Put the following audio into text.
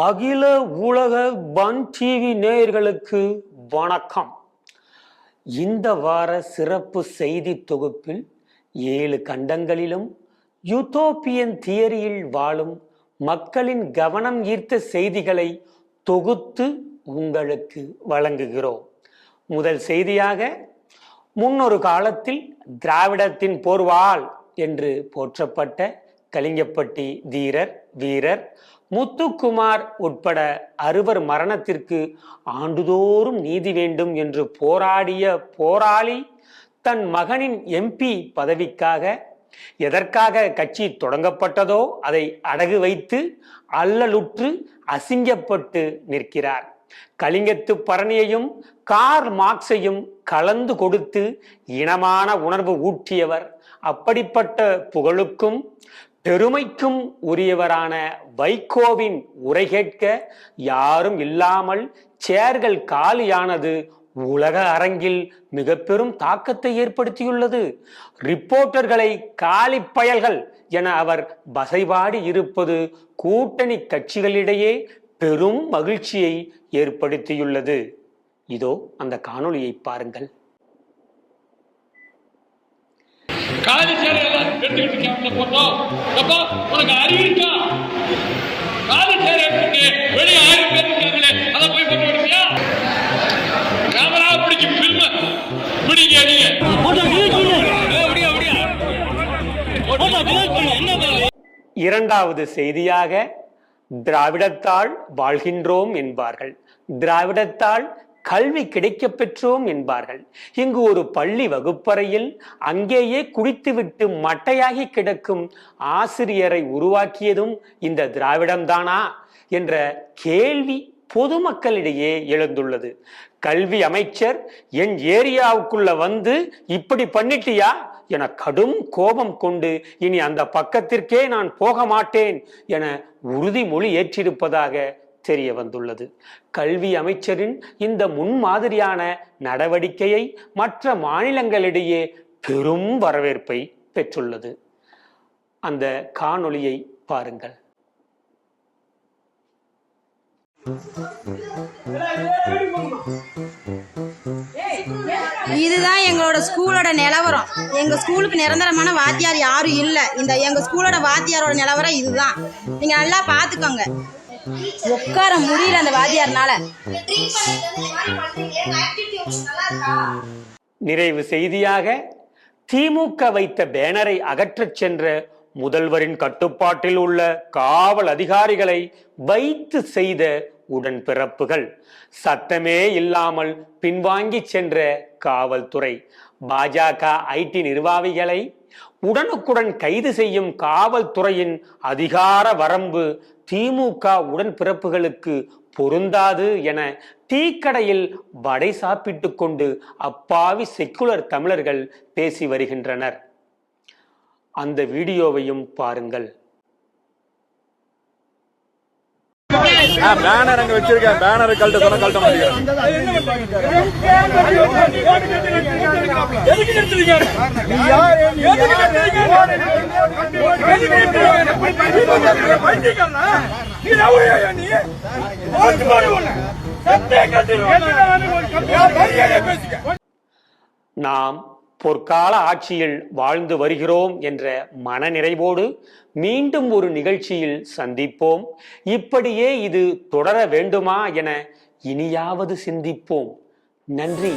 அகில உலக பன் டிவி நேயர்களுக்கு வணக்கம். இந்த வார சிறப்பு செய்தி தொகுப்பில் ஏழு கண்டங்களிலும் யூத்தோப்பியன் தியரியில் வாழும் மக்களின் கவனம் ஈர்த்த செய்திகளை தொகுத்து உங்களுக்கு வழங்குகிறோம். முதல் செய்தியாக முன்னொரு காலத்தில் திராவிடத்தின் போர்வாள் என்று போற்றப்பட்ட கலிங்கப்பட்டி தீரர் வீரர். முத்துக்குமார் உட்பட அறுவர் மரணத்திற்கு ஆண்டுதோறும் நீதி வேண்டும் என்று போராடிய போராளி தன் மகனின் எம்பி பதவிக்காக எதற்காக கட்சி தொடங்கப்பட்டதோ அதை அடகு வைத்து அல்லலுற்று அசிங்கப்பட்டு நிற்கிறார். கலிங்கத்து பரணியையும் கார் மார்க்ஸையும் கலந்து கொடுத்து இனமான உணர்வு ஊற்றியவர் அப்படிப்பட்ட புகழுக்கும் பெருமைக்கும் உரியவரான வைகோவின் உரை கேட்க யாரும் இல்லாமல் சேர்கள் காலியானது உலக அரங்கில் மிக பெரும் தாக்கத்தை ஏற்படுத்தியுள்ளது. ரிப்போர்ட்டர்களை காலி பயல்கள் என அவர் பசைபாடி இருப்பது கூட்டணி கட்சிகளிடையே பெரும் மகிழ்ச்சியை ஏற்படுத்தியுள்ளது. இதோ அந்த காணொளியை பாருங்கள். காலி சேலை எல்லாம் எடுத்துக்கிட்டு கேம்ப்ல போட்டோம். அப்பா உனக்கு அறிவு இருக்கா? காலி சேலை எடுத்துட்டு வெளியே ஆயிரம் பேர் இருக்காங்களே அதை போய் போட்டு விடுவியா கேமரா பிடிச்சி பில்ம பிடிங்க அடிங்க இரண்டாவது செய்தியாக திராவிடத்தால் வாழ்கின்றோம் என்பார்கள். திராவிடத்தால் கல்வி கிடைக்கப் பெற்றோம் என்பார்கள். இங்கு ஒரு பள்ளி வகுப்பறையில் அங்கேயே குடித்துவிட்டு மட்டையாகி கிடக்கும் ஆசிரியரை உருவாக்கியதும் இந்த திராவிடம்தானா? என்ற கேள்வி பொதுமக்களிடையே எழுந்துள்ளது. கல்வி அமைச்சர் என் ஏரியாவுக்குள்ள வந்து இப்படி பண்ணிட்டியா? என கடும் கோபம் கொண்டு இனி அந்த பக்கத்திற்கே நான் போக மாட்டேன் என உறுதிமொழி ஏற்றிருப்பதாக தெரிய வந்துள்ளது. கல்வி அமைச்சரின் இந்த முன்மாதிரியான நடவடிக்கையை மற்ற மாநிலங்களிடையே பெரும் வரவேற்பை பெற்றுள்ளது. அந்த காணொளியை பாருங்கள். இதுதான் எங்களோட ஸ்கூலோட நிலவரம். எங்க ஸ்கூலுக்கு நிரந்தரமான வாத்தியார் யாரும் இல்ல. இந்த எங்க ஸ்கூலோட வாத்தியாரோட நிலவரம் இதுதான். நீங்க நல்லா பாத்துக்கோங்க. உட்கார முடியல அந்த வாத்தியார்னால. நிறைவு செய்தியாக திமுக வைத்த பேனரை அகற்றச் சென்ற முதல்வரின் கட்டுப்பாட்டில் உள்ள காவல் அதிகாரிகளை வைத்து செய்த உடன்பிறப்புகள் சத்தமே இல்லாமல் பின்வாங்கி சென்ற காவல்துறை. பாஜக ஐடி நிர்வாகிகளை உடனுக்குடன் கைது செய்யும் காவல்துறையின் அதிகார வரம்பு திமுக உடன்பிறப்புகளுக்கு பொருந்தாது என டீக்கடையில் வடை சாப்பிட்டு கொண்டு அப்பாவி செக்குலர் தமிழர்கள் பேசி வருகின்றனர். அந்த வீடியோவையும் பாருங்கள். பேனர் அங்க வச்சிருக்கேன். பேனர் கழட்ட சொன்னா கழட்ட மாட்டேங்கிறேன் நாம் பொற்கால ஆட்சியில் வாழ்ந்து வருகிறோம் என்ற மனநிறைவோடு மீண்டும் ஒரு நிகழ்ச்சியில் சந்திப்போம். இப்படியே இது தொடர வேண்டுமா என இனியாவது சிந்திப்போம். நன்றி.